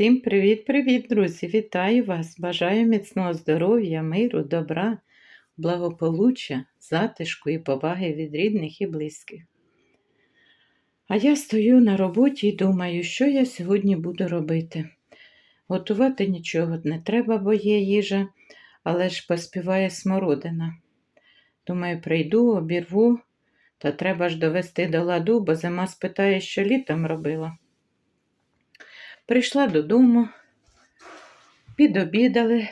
Всім привіт-привіт, друзі! Вітаю вас! Бажаю міцного здоров'я, миру, добра, благополуччя, затишку і поваги від рідних і близьких. А я стою на роботі і думаю, що я сьогодні буду робити. Готувати нічого не треба, бо є їжа, але ж поспіває смородина. Думаю, прийду, обірву, та треба ж довести до ладу, бо зима спитає, що літом робила. Прийшла додому, підобідали,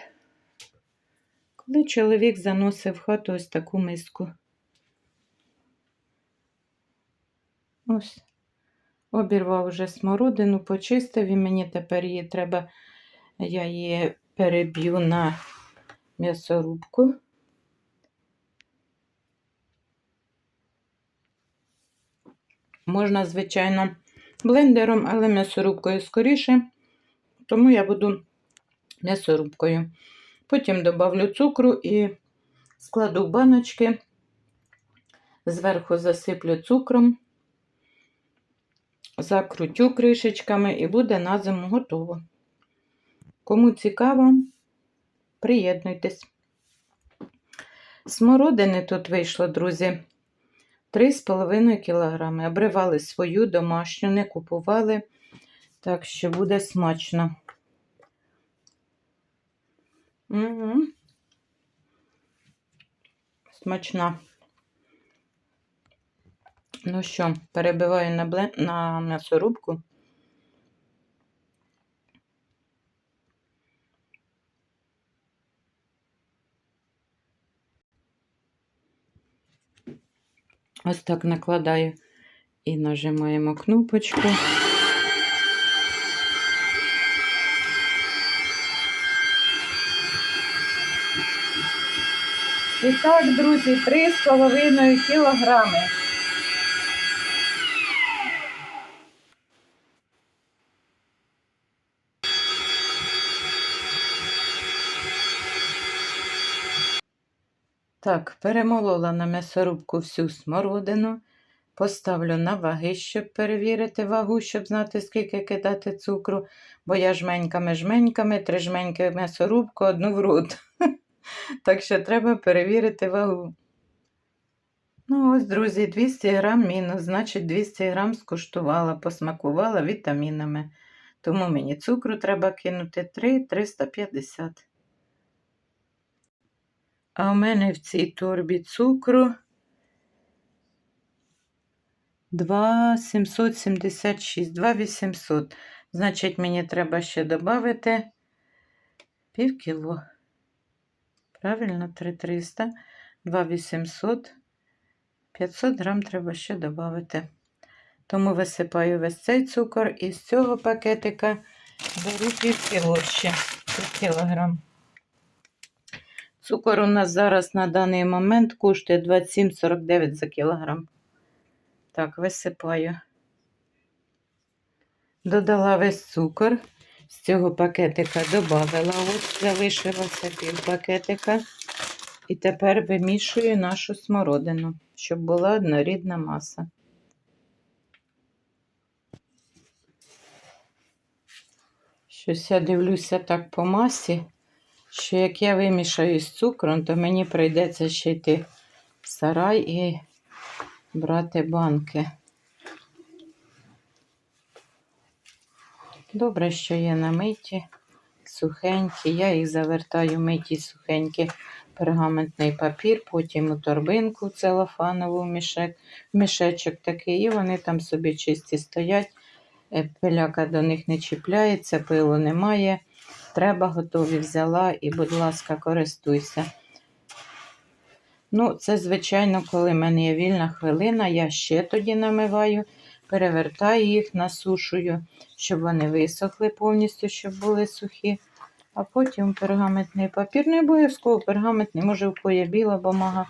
коли чоловік заносив в хату ось таку миску. Ось, обірвав вже смородину, почистив і мені тепер її треба, я її переб'ю на м'ясорубку. Можна, звичайно, блендером, але м'ясорубкою скоріше, тому я буду м'ясорубкою. Потім додавлю цукру і складу баночки, зверху засиплю цукром, закрутю кришечками і буде на зиму готово. Кому цікаво, приєднуйтесь. Смородини тут вийшло, друзі. 3,5 кг. Обривали свою домашню, не купували, так що буде смачно. Угу. Смачна. Ну що, перебиваю на, блен... на м'ясорубку. Ось так накладаю і нажимаємо кнопочку. І так, друзі, 3,5 кілограми. Так, перемолола на м'ясорубку всю смородину. Поставлю на ваги, щоб перевірити вагу, щоб знати, скільки кидати цукру, бо я жменьками-жменьками, три жменьки в м'ясорубку, одну в рот. Так що треба перевірити вагу. Ну, ось, друзі, 200 грам мінус, значить 200 грам скуштувала, посмакувала вітамінами. Тому мені цукру треба кинути 3-350. А у мене в цій торбі цукру 2,776, 2,800. Значить, мені треба ще додати пів кіло. Правильно, 3,300, 2,800, 500 грам треба ще додати. Тому висипаю весь цей цукор і з цього пакетика беру пів кіло ще, пів кілограм. Цукор у нас зараз на даний момент коштує 27,49 за кілограм. Так, висипаю. Додала весь цукор. З цього пакетика додала, ось залишилося пів пакетика. І тепер вимішую нашу смородину, щоб була однорідна маса. Щось я дивлюся так по масі що як я вимішаю з цукром, то мені прийдеться ще йти в сарай і брати банки. Добре, що є намиті, сухенькі. Я їх завертаю миті сухенькі пергаментний папір, потім у торбинку целофанову мішек, мішечок такий, і вони там собі чисті стоять. Е, пиляка до них не чіпляється, пилу немає. Треба, готові взяла і, будь ласка, користуйся. Ну, це, звичайно, коли в мене є вільна хвилина, я ще тоді намиваю, перевертаю їх, насушую, щоб вони висохли повністю, щоб були сухі. А потім пергаментний папір. Не обов'язково пергаментний, може, в кої біла бумага,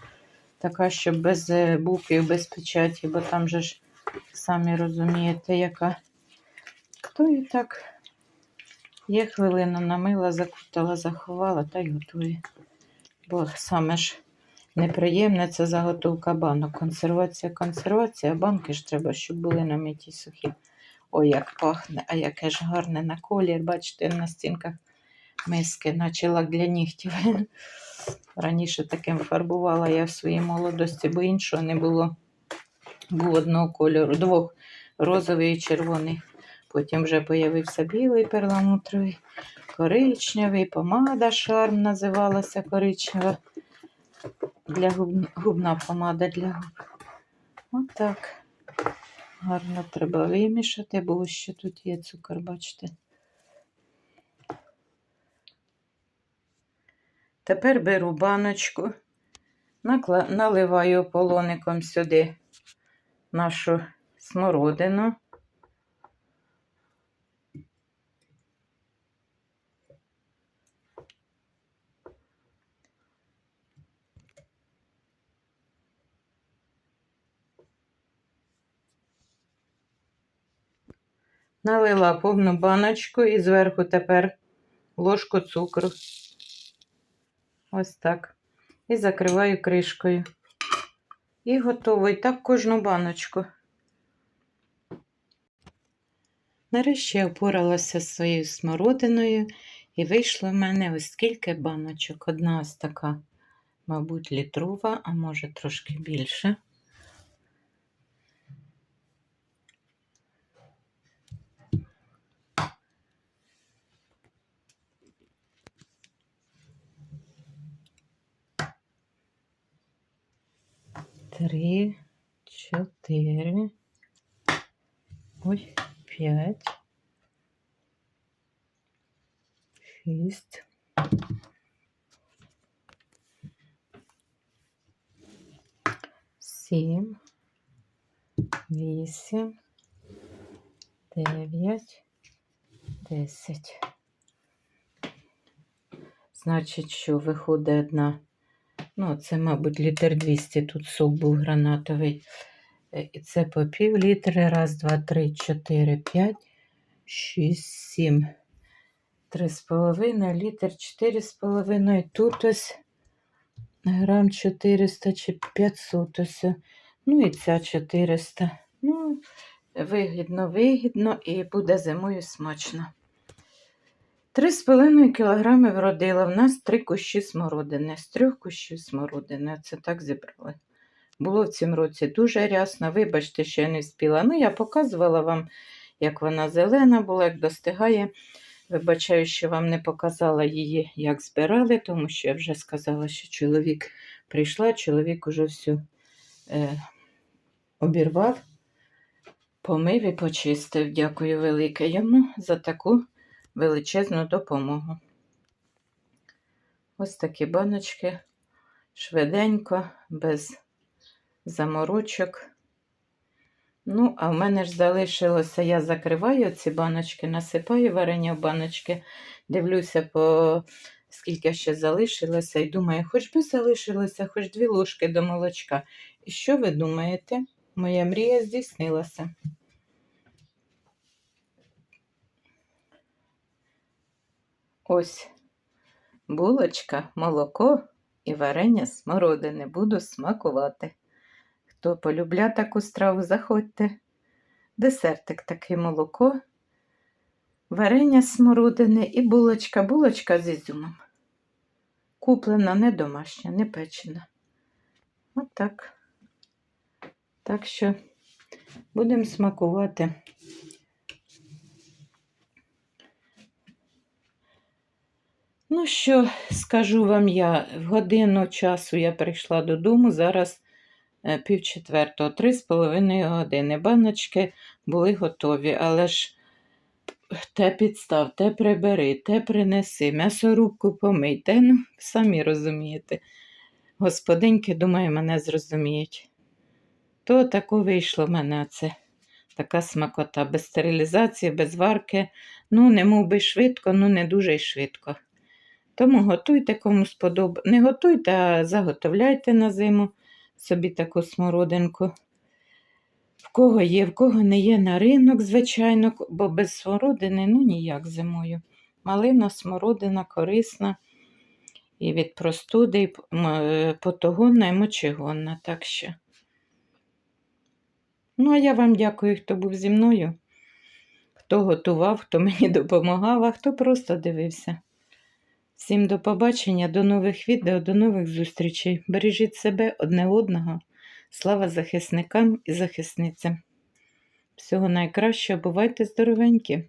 така, щоб без е, буквів, без печаті, бо там же ж, самі розумієте, яка. То і так. Є хвилина намила, закутала, заховала та й готую. Бо саме ж неприємне це заготовка банок. Консервація, консервація, банки ж треба, щоб були намиті сухі. Ой, як пахне, а яке ж гарне на колір. Бачите, на стінках миски, наче лак для нігтів. Раніше таким фарбувала я в своїй молодості, бо іншого не було. Був одного кольору, двох розовий і червоний. Потім вже появився білий перламутровий, коричневий, помада шарм називалася коричнева. Для губ... Губна помада для губ. Отак. Гарно треба вимішати, бо ще тут є цукор, бачите. Тепер беру баночку, наливаю полоником сюди нашу смородину. Налила повну баночку і зверху тепер ложку цукру. Ось так. І закриваю кришкою. І готово. І так кожну баночку. Нарешті я впоралася з своєю смородиною, і вийшло в мене ось скільки баночок. Одна ось така, мабуть, літрова, а може трошки більше. Три, чотири, ой, п'ять, шість, сім, вісім, дев'ять, десять. Значить, що виходить одна. Ну, це, мабуть, літр 200. Тут сок був гранатовий. Е, І це по пів літри. Раз, два, три, чотири, п'ять, шість, сім. Три з половиною, літр чотири з половиною. Тут ось грам 400 чи 500 ось. Ну і ця 400. Ну, вигідно, вигідно і буде зимою смачно. Три з половиною кілограми вродила. В нас три кущі смородини. З трьох кущів смородини. Це так зібрали. Було в цьому році дуже рясно. Вибачте, що я не спіла. Ну, я показувала вам, як вона зелена була, як достигає. Вибачаю, що вам не показала її, як збирали, тому що я вже сказала, що чоловік прийшла, чоловік уже все е, обірвав, помив і почистив. Дякую велике йому за таку величезну допомогу. Ось такі баночки швиденько, без заморочок. Ну, а в мене ж залишилося, я закриваю ці баночки, насипаю варення в баночки, дивлюся, по скільки ще залишилося, і думаю, хоч би залишилося, хоч дві ложки до молочка. І що ви думаєте? Моя мрія здійснилася. Ось булочка, молоко і варення смородини. Буду смакувати. Хто полюбля таку страву, заходьте. Десертик такий молоко, варення смородини і булочка, булочка з ізюмом. Куплена, не домашня, не печена. Отак. Так що будемо смакувати. Ну що, скажу вам я, в годину часу я прийшла додому, зараз е, пів четвертого, три з половиною години. Баночки були готові, але ж те підстав, те прибери, те принеси, м'ясорубку помий, те, ну, самі розумієте. Господиньки, думаю, мене зрозуміють. То тако вийшло в мене це. Така смакота, без стерилізації, без варки. Ну, не мов би швидко, ну не дуже й швидко. Тому готуйте, кому сподобається. Не готуйте, а заготовляйте на зиму собі таку смородинку. В кого є, в кого не є на ринок, звичайно, бо без смородини ну ніяк зимою. Малина, смородина корисна і від простуди, і е, потогонна, і мочегонна. Так що. Ну, а я вам дякую, хто був зі мною. хто готував, хто мені допомагав, а хто просто дивився. Всім до побачення, до нових відео, до нових зустрічей. Бережіть себе одне одного. Слава захисникам і захисницям. Всього найкращого, бувайте здоровенькі!